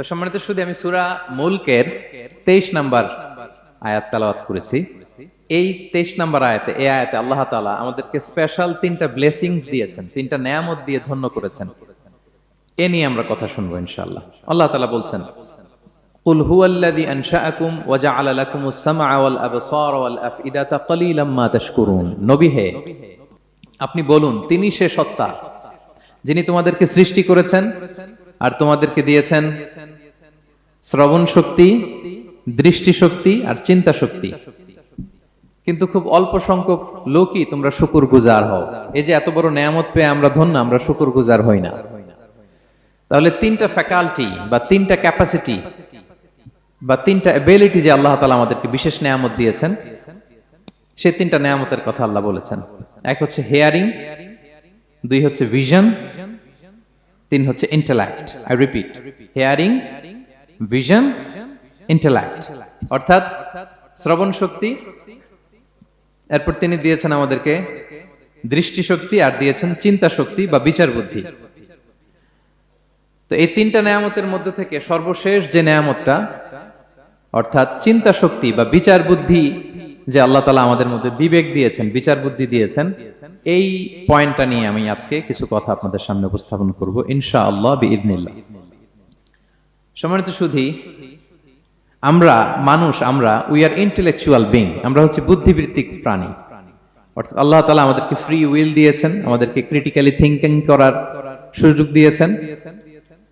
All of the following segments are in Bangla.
তো সম্মানিত শুধু আমি সুরা মুলকের তেইশ নাম্বার আয়াত তালাওয়াত করেছি এই তেইশ নাম্বার আয়াতে এই আয়াতে আল্লাহ তাআলা আমাদেরকে স্পেশাল তিনটা ব্লেসিংস দিয়েছেন তিনটা নেয়ামত দিয়ে ধন্য করেছেন এ নিয়ে আমরা কথা শুনবো ইনশাআল্লাহ আল্লাহ তাআলা বলছেন قل هو الذي أنشأكم وجعل لكم السمع والأبصار والأفئدة قليلا ما تشكرون নবী হে আপনি বলুন তিনি সে সত্তা যিনি তোমাদেরকে সৃষ্টি করেছেন আর তোমাদেরকে দিয়েছেন শ্রবণ শক্তি, দৃষ্টি শক্তি আর চিন্তা শক্তি। কিন্তু খুব অল্প সংখ্যক লোকই তোমরা শুকুর গুজার হও। এই যে এত বড় নেয়ামত পেয়ে আমরা ধন্য, আমরা শুকুর গুজার হই না। তাহলে তিনটা ফ্যাকাল্টি বা তিনটা ক্যাপাসিটি বা তিনটা এবিলিটি যে আল্লাহ তালা আমাদেরকে বিশেষ নেয়ামত দিয়েছেন সে তিনটা নেয়ামতের কথা আল্লাহ বলেছেন। এক হচ্ছে হেয়ারিং দুই হচ্ছে ভিশন তিন হচ্ছে intellect I repeat hearing vision intellect অর্থাৎ শ্রবণ শক্তি। এরপর তিনি দিয়েছেন আমাদেরকে দৃষ্টি শক্তি আর দিয়েছেন চিন্তা শক্তি বা বিচার বুদ্ধি। তো এই তিনটা নেয়ামতের মধ্যে থেকে সর্বশেষ যে নেয়ামতটা, অর্থাৎ চিন্তা শক্তি বা বিচার বুদ্ধি যে আল্লাহ তালা আমাদের মধ্যে বিবেক দিয়েছেন, বিচার বুদ্ধি দিয়েছেন। এই পয়েন্টটা নিয়ে আমি আজকে কিছু কথা আপনাদের সামনে উপস্থাপন করব ইনশা আল্লাহ বিদিনিল্লাহ সম্মানিত সুধী, আমরা মানুষ, আমরা উই আর ইন্টেলেকচুয়াল বিং আমরা হচ্ছে বুদ্ধিবৃত্তিক প্রাণী। অর্থাৎ আল্লাহ তালা আমাদেরকে ফ্রি উইল দিয়েছেন, আমাদেরকে ক্রিটিক্যালি থিঙ্কিং করার সুযোগ দিয়েছেন।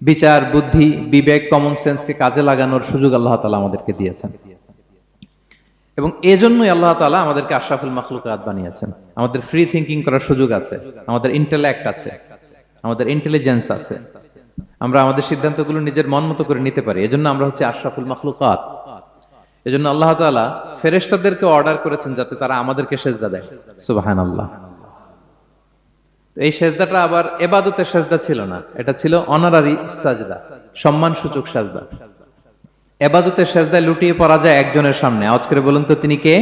বিচার, বুদ্ধি, বিবেক কমন সেন্সকে কাজে লাগানোর সুযোগ আল্লাহ তালা আমাদেরকে দিয়েছেন। এবং এজন্যই আল্লাহ তালা আমাদেরকে আশরাফুল মখলুকাত বানিয়েছেন। আমাদের ফ্রি থিঙ্কিং করার সুযোগ আছে, আমাদের ইন্টেলেক্ট আছে, আমাদের ইন্টেলিজেন্স আছে। আমরা আমাদের সিদ্ধান্তগুলো নিজের মন মতো করে নিতে পারি, এজন্য আমরা হচ্ছে আশরাফুল মখলুকাত। এজন্য আল্লাহ তালা ফেরেস্তাদেরকে অর্ডার করেছেন যাতে তারা আমাদেরকে সেজদা দেয়। সুবাহান আল্লাহ এই সেজদাটা আবার এবাদতের সেজদা ছিল না, এটা ছিল অনারারি সাজদা সম্মান সূচক সাজদা। এবাদতের সেজদায় লুটিয়ে পড়া যায় একজনের সামনে। আওয়াজ করে বলুন তো, তিনি কে?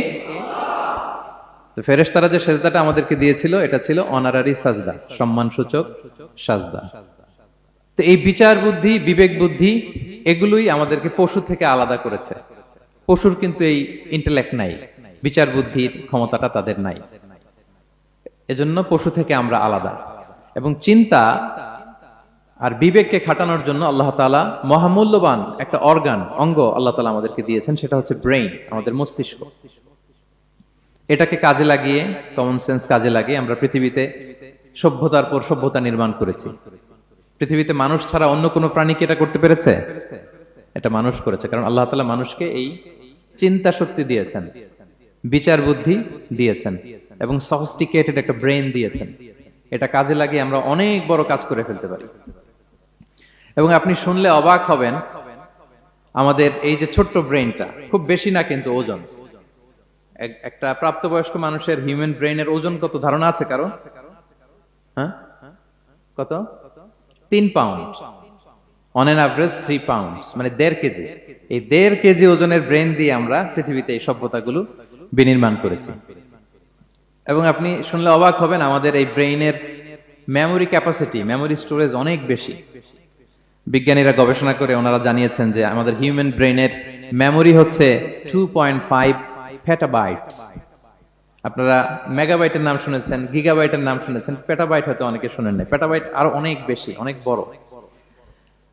তো ফেরেশতারা যে সেজদাটা আমাদেরকে দিয়েছিল, এটা ছিল অনারারি সাজদা সম্মান সূচক সাজদা। তো এই বিচার বুদ্ধি, বিবেক বুদ্ধি, এগুলোই আমাদেরকে পশু থেকে আলাদা করেছে। পশুর কিন্তু এই ইন্টেলেক্ট নাই, বিচার বুদ্ধির ক্ষমতাটা তাদের নাই। এজন্য পশু থেকে আমরা আলাদা। এবং চিন্তা আর বিবেককে খাটানোর জন্য আল্লাহ তালা মহামূল্যবান একটা অর্গান, অঙ্গ আল্লাহ তালা আমাদেরকে দিয়েছেন, সেটা হচ্ছে ব্রেইন, আমাদের মস্তিষ্ক। এটাকে কাজে লাগিয়ে কমন সেন্স কাজে লাগিয়ে আমরা পৃথিবীতে সভ্যতার পর সভ্যতা নির্মাণ করেছি। পৃথিবীতে মানুষ ছাড়া অন্য কোনো প্রাণীকে এটা করতে পেরেছে? এটা মানুষ করেছে, কারণ আল্লাহ তালা মানুষকে এই চিন্তা শক্তি দিয়েছেন, বিচার বুদ্ধি দিয়েছেন এবং সফিস্টিকেটেড একটা ব্রেন দিয়েছেন। এটা কাজে লাগিয়ে আমরা অনেক বড় কাজ করে ফেলতে পারি। এবং আপনি শুনলে অবাক হবেন আমাদের এই যে ছোট্ট ব্রেনটা, খুব বেশি না কিন্তু ওজন। এক- একটা প্রাপ্তবয়স্ক মানুষের হিউম্যান ব্রেনের ওজন কত? ধারণা আছে কারও? হ্যাঁ? কত? তিন pound. On an average three pound মানে দেড় কেজি। এই দেড় কেজি ওজনের ব্রেন দিয়ে আমরা পৃথিবীতে এই সভ্যতাগুলো বিনির্মাণ করেছি। এবং আপনি শুনলে অবাক হবেন আমাদের এই ব্রেইনের মেমোরি ক্যাপাসিটি মেমোরি স্টোরেজ অনেক বেশি। বিজ্ঞানীরা গবেষণা করে ওনারা জানিয়েছেন যে আমাদের হিউম্যান ব্রেইনের মেমোরি হচ্ছে টু পয়েন্ট ফাইভ আপনারা মেগাবাইটের নাম শুনেছেন গিগাবাইটের নাম শুনেছেন পেটাবাইট হয়তো অনেকে শুনেন নাই। পেটাবাইট আরও অনেক বেশি, অনেক বড়।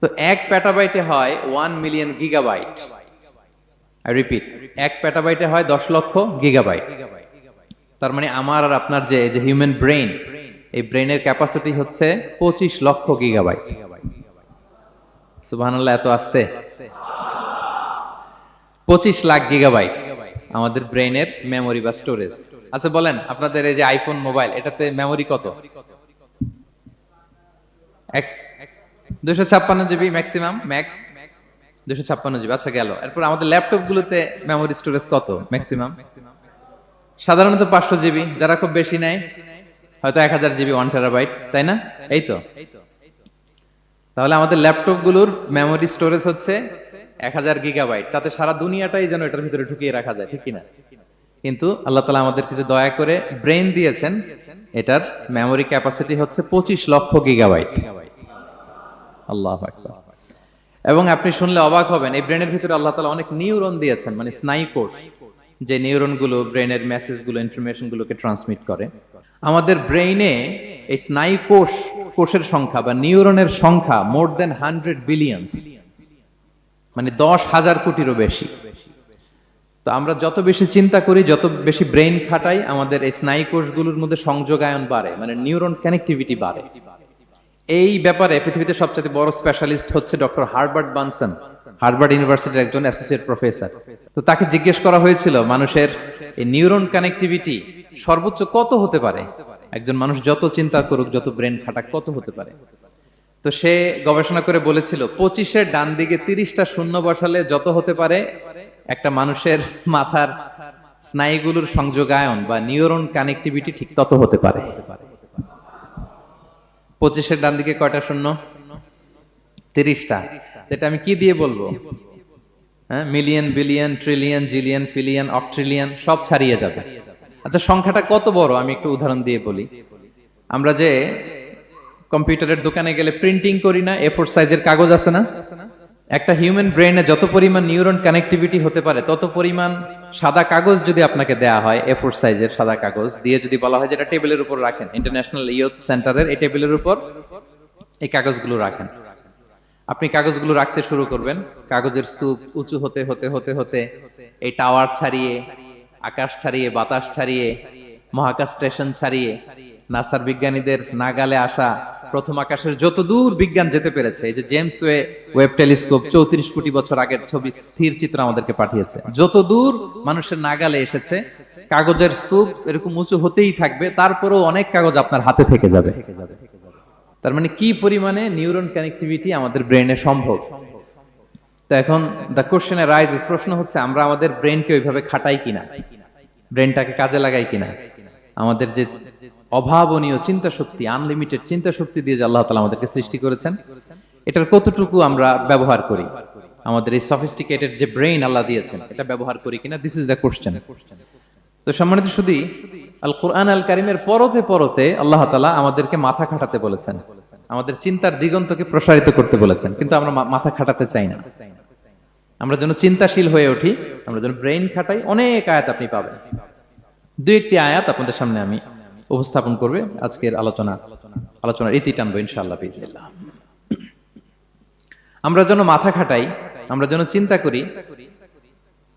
তো এক পেটাবাইটে হয় ওয়ান মিলিয়ন গিগাবাইট রিপিট এক পেটাবাইটে হয় দশ লক্ষ গিগাবাইট তার মানে আমার আর আপনার যে হিউম্যান ব্রেইন এই ব্রেইনের ক্যাপাসিটি হচ্ছে পঁচিশ লক্ষ গিগাবাইট সুবহানাল্লাহ, এত আসতে? পঁচিশ লাখ গিগাবাইট আমাদের ব্রেইনের মেমোরি বা স্টোরেজ আচ্ছা বলেন, আপনাদের এই যে আইফোন মোবাইল এটাতে মেমোরি কত? দুশো ছাপ্পান্ন জিবি ম্যাক্সিমাম ম্যাক্স দুশো ছাপ্পান্ন জিবি আচ্ছা গেল। এরপর আমাদের ল্যাপটপ গুলোতে মেমোরি স্টোরেজ কত ম্যাক্সিমাম সাধারণত পাঁচশো জিবি যারা খুব বেশি নেয়, হয়তো এক হাজার জিবি ওয়ান টেরাবাইট তাই না? এই তো। তাহলে আমাদের ল্যাপটপগুলোর মেমোরি স্টোরেজ হচ্ছে এক হাজার গিগাবাইট তাতে সারা দুনিয়াটাই যেন এটার ভিতরে ঢুকিয়ে রাখা যায়, ঠিক কিনা? কিন্তু আল্লাহ তালা আমাদের যে দয়া করে ব্রেন দিয়েছেন, এটার মেমোরি ক্যাপাসিটি হচ্ছে পঁচিশ লক্ষ গিগাবাইট আল্লাহ এবং আপনি শুনলে অবাক হবেন, এই ব্রেনের ভিতরে আল্লাহ তালা অনেক নিউরন দিয়েছেন মানে স্নায়ু কোষ, যে নিউরনগুলো ব্রেনের মেসেজগুলো ইনফরমেশন গুলোকে ট্রান্সমিট করে। আমাদের ব্রেইনে এই স্নায়ু কোষ, কোষের সংখ্যা বা নিউরনের সংখ্যা মোর দেন হান্ড্রেড বিলিয়ন্স মানে দশ হাজার কোটিরও বেশি। তো আমরা যত বেশি চিন্তা করি, যত বেশি ব্রেইন খাটাই, আমাদের এই স্নায়ু কোষগুলোর মধ্যে সংযোগায়ন বাড়ে মানে নিউরন কানেক্টিভিটি বাড়ে। এই ব্যাপারে পৃথিবীতে সবচেয়ে বড় স্পেশালিস্ট হচ্ছে ডক্টর হার্বার্ট বানসন হার্ভার্ড ইউনিভার্সিটির একজন অ্যাসোসিয়েট প্রফেসর তো তাকে জিজ্ঞেস করা হয়েছিল, মানুষের এই নিউরন কানেক্টিভিটি সর্বোচ্চ কত হতে পারে? একজন মানুষ যত চিন্তা করুক, যত ব্রেন খাটাক, কত হতে পারে। তো সে গবেষণা করে বলেছিল, পঁচিশের ডান দিকে তিরিশটা শূন্য বসালে যত হতে পারে, একটা মানুষের মাথার স্নায়ুগুলোর সংযোগায়ন বা নিউরন কানেক্টিভিটি ঠিক তত হতে পারে। পঁচিশের ডান দিকে কয়টা শূন্য? তিরিশটা। এটা আমি কি দিয়ে বলব? হ্যাঁ million, billion, trillion, zillion, fillion, octillion, সব ছাড়িয়ে যাবে। আচ্ছা সংখ্যাটা কত বড়? আমি একটু উদাহরণ দিয়ে বলি। আমরা যে কম্পিউটারের দোকানে গেলে প্রিন্টিং করি না এ ফোর সাইজের কাগজ আছে না? একটা হিউম্যান ব্রেনে যত পরিমাণ নিউরন কানেক্টিভিটি হতে পারে, তত পরিমাণ সাদা কাগজ যদি আপনাকে দেয়া হয় এ ফোর সাইজের সাদা কাগজ দিয়ে যদি বলা হয় যেটা টেবিলের উপর রাখেন ইন্টারন্যাশনাল ইয়ুথ সেন্টারের এই টেবিলের উপর এই কাগজগুলো রাখেন। আপনি কাগজগুলো রাখতে শুরু করবেন, কাগজের স্তূপ উঁচু হতে হতে হতে হতে, এই টাওয়ার ছাড়িয়ে আকাশ ছাড়িয়ে, বাতাস ছাড়িয়ে, মহাকাশ স্টেশন ছাড়িয়ে, নাসার বিজ্ঞানীদের নাগালে আসা প্রথম আকাশের যত দূর বিজ্ঞান যেতে পেরেছে, এই যে জেমস ওয়ে ওয়েব টেলিস্কোপ চৌত্রিশ কোটি বছর আগের ছবি, স্থির চিত্র আমাদেরকে পাঠিয়েছে। যত দূর মানুষের নাগালে এসেছে, কাগজের স্তূপ এরকম উঁচু হতেই থাকবে, তারপরেও অনেক কাগজ আপনার হাতে থেকে যাবে। তার মানে কি পরিমাণে নিউরন কানেক্টিভিটি আমাদের ব্রেনে সম্ভব? তো এখন দ্য কোশ্চেন রাইজ প্রশ্ন হচ্ছে, আমরা আমাদের ব্রেনকে ওইভাবে খাটাই কিনা? ব্রেনটাকে কাজে লাগাই কিনা? আমাদের যে অভাবনীয় চিন্তা শক্তি আনলিমিটেড চিন্তা শক্তি দিয়ে যে আল্লাহ তালা আমাদেরকে সৃষ্টি করেছেন, এটার কতটুকু আমরা ব্যবহার করি? আমাদের এই সফিস্টিকেটেড যে ব্রেইন আল্লাহ দিয়েছেন, এটা ব্যবহার করি কিনা? দিস ইজ দ্য কোশ্চেন তো সম্মানিত শুধু আল কোরআন আল কারিমের পরতে পরতে আল্লাহ তালা আমাদেরকে মাথা খাটাতে বলেছেন। আমাদের চিন্তার দিগন্তকে প্রসারিত করতে বলেছেন, কিন্তু আমরা মাথা খাটাতে চাই না। আমরা যেন চিন্তাশীল হয়ে উঠি, আমরা যেন ব্রেইন খাটাই, অনেক আয়াত আপনি পাবেন। দু একটি আয়াত আপনাদের সামনে আমি উপস্থাপন করবে, আজকের আলোচনা, আলোচনার ইতি টানবো ইনশাআল্লাহ বিদিল্লাহ আমরা যেন মাথা খাটাই, আমরা যেন চিন্তা করি,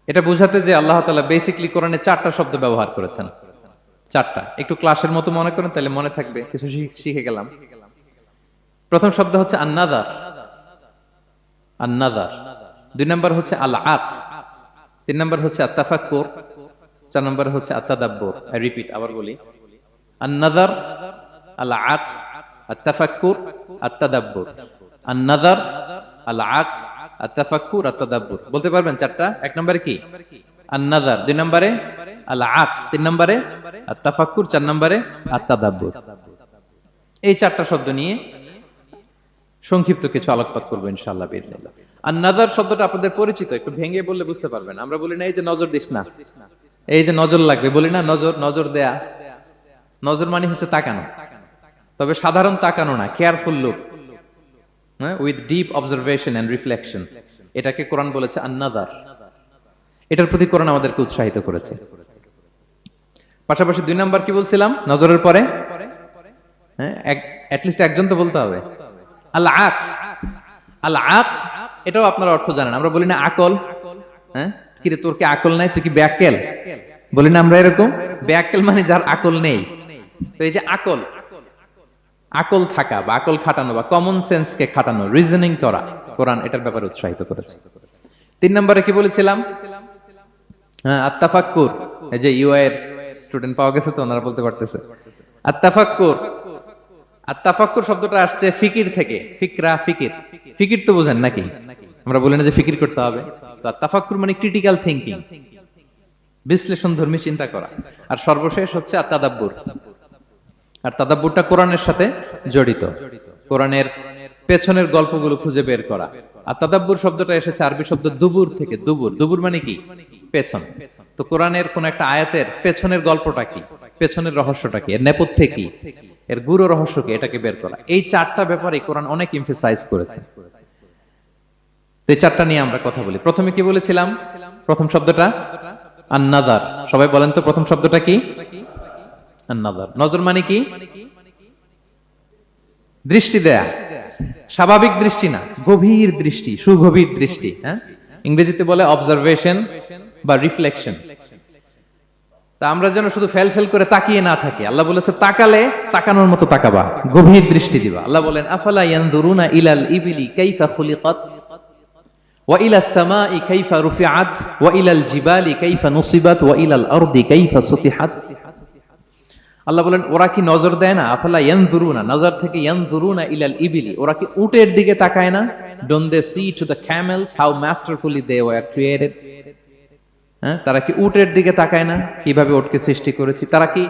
এটা বোঝাতে যে আল্লাহ তালা বেসিকলি কোরআনে চারটা শব্দ ব্যবহার করেছেন। চারটা। একটু ক্লাসের মতো মনে করেন, তাহলে মনে থাকবে, কিছু শিখে গেলাম। প্রথম শব্দ হচ্ছে আন্নাদার। আন্নাদার। দুই নম্বর হচ্ছে আল আক তিন নম্বর হচ্ছে আত্তাফাক্কুর, চার নম্বর হচ্ছে আত্তাদাব্বুর। আই রিপিট আবার বলি। আন্নাদার আল আক আত্তাফাক্কুর, আত্তাদাব্বুর। আন্নাদার আল আক আত্তাফাক্কুর, আত্তাদাব্বুর। বলতে পারবেন চারটা? এক নম্বরে কি? আন্নাদার দুই নম্বরে আল আক তিন নম্বরে আত্তাফাক্কুর, চার নম্বরে আত্তাদাব্বুর। এই চারটা শব্দ নিয়ে সংক্ষিপ্ত কিছু আলোকপাত করব ইনশাআল্লাহ বিদিনিল্লাহ আর নাজার শব্দটা আপনাদের পরিচিত, একটু ভেঙে বললে বুঝতে পারবেন। আমরা বলি না, এই যে নজর দিস না। এই যে নজর লাগবে, বলি না, নজর নজর দেয়া। নজর মানে হচ্ছে তাকানো। তবে সাধারণ তাকানো না careful look with deep observation and reflection এটাকে কোরআন বলেছে আন্নাদার। এটার প্রতি কোরআন আমাদেরকে উৎসাহিত করেছে। পাশাপাশি দুই নাম্বার কি বলছিলাম? নজরের পরে? হ্যাঁ একজন তো বলতে হবে। আল আক আল আক এটাও আপনার অর্থ জানেন। আমরা বলি না আকল হ্যাঁ? তোর কি আকল নাই? তুই কি ব্যাকেল? বলি না আমরা এরকম? ব্যাকেল মানে যার আকল নেই। তো এই যে আকল আকল থাকা বা আকল খাটানো বা কমন সেন্সকে খাটানো রিজনিং করা, কোরআন এটার ব্যাপারে উৎসাহিত করেছে। তিন নম্বরে কি বলেছিলাম? হ্যাঁ আত্তাফাক্কুর। এই যে ইউআই এর স্টুডেন্ট পাওয়া গেছে তো, ওনারা বলতে পারতেছে। আত্তাফাক্কুর। আত্তাফাক্কুর শব্দটা আসছে ফিকির থেকে। ফিকরা, ফিকির। ফিকির তো বোঝেন নাকি? আমরা বলি না যে ফিকির করতে হবে। তো আত্তাফাক্কুর মানে ক্রিটিক্যাল থিঙ্কিং বিশ্লেষণ ধর্মী চিন্তা করা। আর সর্বশেষ হচ্ছে আত্মাদাব্বুর আর তাদাব্বুরটা কোরআনের সাথে জড়িত। কোরআনের পেছনের গল্পগুলো খুঁজে বের করা। আর তাদাব্বুর শব্দটা এসেছে আরবি শব্দ দুবুর থেকে। দুবুর। দুবুর মানে কি? পেছন। তো কোরআনের কোন একটা আয়াতের পেছনের গল্পটা কি? পেছনের রহস্যটা কি? এর নেপথ্যে কি? এর গুরু রহস্য কি? এটাকে বের করা। এই চারটা ব্যাপারে কোরআন অনেক ইমফেসাইজ করেছে। এই চারটা নিয়ে আমরা কথা বলি। প্রথমে কি বলেছিলাম? প্রথম শব্দটা? আন্নাদার। সবাই বলেন তো প্রথম শব্দটা কি? আন্নাদার। নজর মানে কি? দৃষ্টি দেয়া। স্বাভাবিক দৃষ্টি না, গভীর দৃষ্টি, সুগভীর দৃষ্টি হ্যাঁ? ইংরেজিতে বলে অবজারভেশন বা রিফ্লেকশন তা আমরা যেন শুধু ফেল ফেল করে তাকিয়ে না থাকি। আল্লাহ বলেছে, তাকালে তাকানোর মতো তাকাবা, গভীর দৃষ্টি দিবা। আল্লাহ বলেন, আফালা ইয়ানদুরুনা ইলাল ইবিলি কাইফা খুলিকাত? ওয়া ইলা সামাই কাইফা রুফিআত? ওয়া ইলাল জিবালি কাইফা নুসিবাত? ওয়া ইলাল আরদি কাইফা সুতিহাত? আল্লাহ বলেন, ওরা কি নজর দেয় না? আফালা ইয়ানদুরুনা নজর থেকে ইয়ানদুরুনা ইলাল ইবিলি? ওরা কি উটের দিকে তাকায় না? Don't they see to the camels how masterfully they were created হ্যাঁ? তারা কি উটের দিকে তাকায় না? কীভাবে ওটকে সৃষ্টি করেছি? তারা কি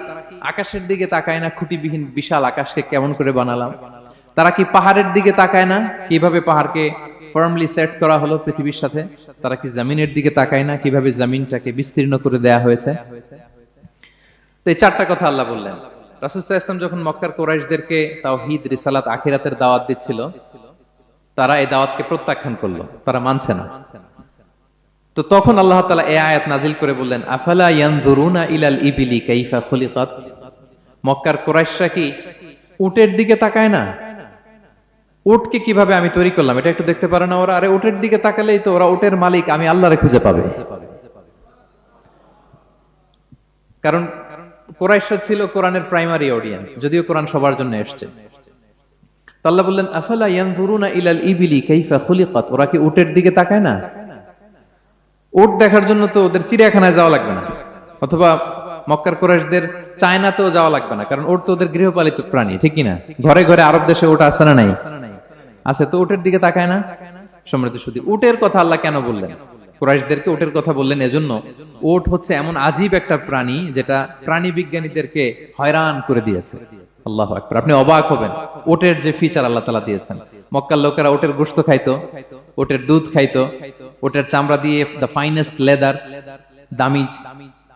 আকাশের দিকে তাকায় না? খুঁটিবিহীন বিশাল আকাশকে কেমন করে বানালাম? তারা কি পাহাড়ের দিকে তাকায় না? কীভাবে পাহাড়কে ফার্মলি সেট করা হলো পৃথিবীর সাথে? তারা কি জামিনের দিকে তাকায় না? কীভাবে জামিনটাকে বিস্তীর্ণ করে দেয়া হয়েছে? তো এই চারটা কথা আল্লাহ বললেন। রাসুসাহ ইসলাম যখন মক্কার কোরাইশদেরকে তাও হিদ রিসালাত, আখিরাতের দাওয়াত দিচ্ছিল, তারা এই দাওয়াতকে প্রত্যাখ্যান করল। তারা মানছে না। তো তখন আল্লাহ তালা এ আয়াত নাজিল করে বললেন, আফালা ইয়ানজুরুনা ইলাল ইবিলি কাইফা খুলিকাত? মক্কার কোরাইশরা কি উটের দিকে তাকায় না? উটকে কীভাবে আমি তৈরি করলাম? এটা একটু দেখতে পারে না ওরা। আরে উটের দিকে তাকালেই তো ওরা উটের মালিক, আমি আল্লাহরে খুঁজে পাবে। কারণ কোরাইশরা ছিল কোরআনের প্রাইমারি অডিয়েন্স, যদিও কোরআন সবার জন্য এসছে। তো আল্লাহ বললেন, আফালা ইয়ানজুরুনা ইলাল ইবিলি কাইফা খুলিকাত? ওরা কি উটের দিকে তাকায় না? ওট দেখার জন্য তো ওদের চিড়িয়াখানায় যাওয়া লাগবে না। অথবা মক্কার কোরাইশদের চায়নাতেও যাওয়া লাগবে না, কারণ ওট তো ওদের গৃহপালিত প্রাণী, ঠিক না? ঘরে ঘরে আরব দেশে ওটা আছে না নাই? আছে, তো ওটের দিকে তাকায় না? সমৃদ্ধ শুধু উটের কথা আল্লাহ কেন বললেন? কুরাইশদেরকে উটের কথা বললেন এজন্য। ওট হচ্ছে এমন আজীব একটা প্রাণী যেটা প্রাণী বিজ্ঞানীদেরকে হয়রান করে দিয়েছে। আল্লাহ আকবার, আপনি অবাক হবেন ওটের যে ফিচার আল্লাহ তালা দিয়েছেন। মক্কার লোকেরা ওটের গোস্ত খাইতো ওটের দুধ খাইতো ওটের চামড়া দিয়ে দ্য ফাইনেস্ট লেদার দামি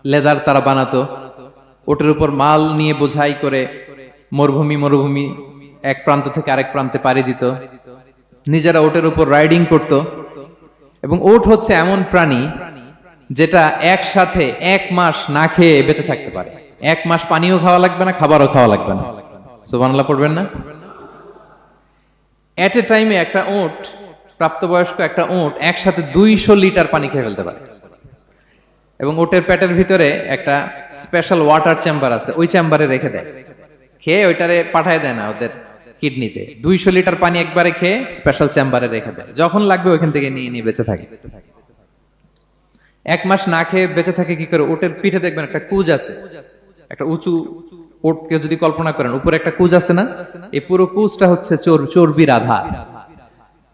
লেদার তারা বানাতো। ওটের উপর মাল নিয়ে বোঝাই করে মরুভূমি মরুভূমি এক প্রান্ত থেকে আরেক প্রান্তে পাড়ি দিত। নিজেরা ওটের উপর রাইডিং করত। এবং ওট হচ্ছে এমন প্রাণী যেটা একসাথে এক মাস না খেয়ে বেঁচে থাকতে পারে। এক মাস পানিও খাওয়া লাগবে না, খাবারও খাওয়া লাগবে না। সুবহানাল্লাহ পড়বেন না? এট এ টাইমে একটা ওট প্রাপ্তবয়স্ক একটা ওট একসাথে দুইশো লিটার পানি খেয়ে ফেলতে পারে। এবং ওটের পেটের ভিতরে একটা স্পেশাল ওয়াটার চেম্বার আছে, ওই চেম্বারে রেখে দেয়। খেয়ে ওইটারে পাঠায় দেয় না ওদের কিডনিতে। দুইশো লিটার পানি একবারে খেয়ে স্পেশাল চেম্বারে রেখে দেয়। যখন লাগবে ওইখান থেকে নিয়ে নিয়ে বেঁচে থাকে। এক মাস না খেয়ে বেঁচে থাকে কি করে? ওটের পিঠে দেখবেন একটা কুজ আছে। একটা উঁচু ওটকে যদি কল্পনা করেন, উপরে একটা কুজ আছে না? এই পুরো কুজটা হচ্ছে চর্বির আধার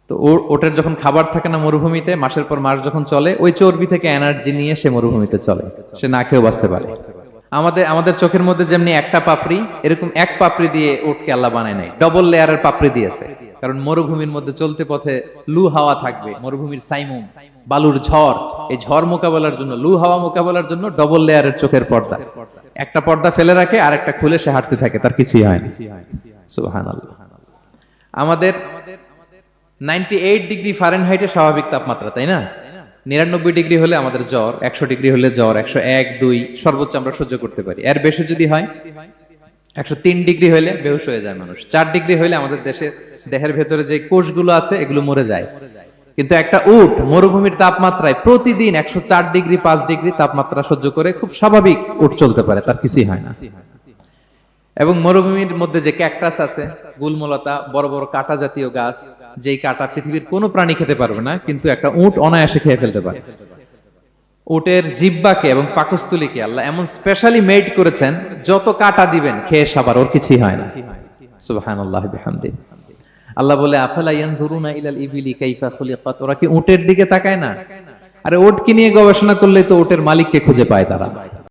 তো ওটার যখন খাবার থাকে না মরুভূমিতে, মাসের পর মাস যখন চলে, ওই চর্বি থেকে এনার্জি নিয়ে সে মরুভূমিতে চলে। সে না খেয়েও বাঁচতে পারে। আমাদের আমাদের চোখের মধ্যে যেমনি একটা পাপড়ি, এরকম এক পাপড়ি দিয়ে উটকে আল্লাহ বানায় নাই। ডবল লেয়ারের পাপড়ি দিয়েছে। কারণ মরুভূমির মধ্যে চলতে পথে লু হাওয়া থাকবে, মরুভূমির সাইমুম, বালুর ঝড়, এই ঝড় মোকাবেলার জন্য, লু হাওয়া মোকাবেলার জন্য ডবল লেয়ারের চোখের পর্দা। একটা পর্দা ফেলে রাখে আর একটা খুলে সে হাঁটতে থাকে, তার কিছুই হয় না। আমাদের নাইনটি এইট ডিগ্রি ফারেনহাইটের স্বাভাবিক তাপমাত্রা, তাই না? নিরানব্বই ডিগ্রি হলে আমাদের জ্বর, একশো ডিগ্রি হলে জ্বর, একশো এক, দুই, সর্বোচ্চ আমরা সহ্য করতে পারি। এর বেশি যদি হয়, একশো তিন ডিগ্রি হলে হয়ে যায় মানুষ। চার ডিগ্রি হলে আমাদের দেশের দেহের ভেতরে যে কোষগুলো আছে, এগুলো মরে যায়। কিন্তু একটা উট মরুভূমির তাপমাত্রায় প্রতিদিন একশো চার ডিগ্রি, পাঁচ ডিগ্রি তাপমাত্রা সহ্য করে খুব স্বাভাবিক উট চলতে পারে, তার কিছুই হয় না। এবং মরুভূমির মধ্যে যে ক্যাকটাস আছে, গুলমলতা, বড় বড় কাটা জাতীয় গাছ, যেই কাটা পৃথিবীর কোনো প্রাণী খেতে পারবে না, কিন্তু একটা উট অনায়াসে খেয়ে ফেলতে পারে। উটের জিব্বাকে এবং পাকস্থলীকে আল্লাহ এমন স্পেশালি মেড করেছেন, যত কাটা দিবেন, খেয়ে সাবার, ওর কিছুই হয় না। আল্লাহ বলে, আফালা ইলাল ইবিলি ওরা কি উটের দিকে তাকায় না? আরে উট নিয়ে গবেষণা করলে তো উটের মালিককে খুঁজে পায় তারা।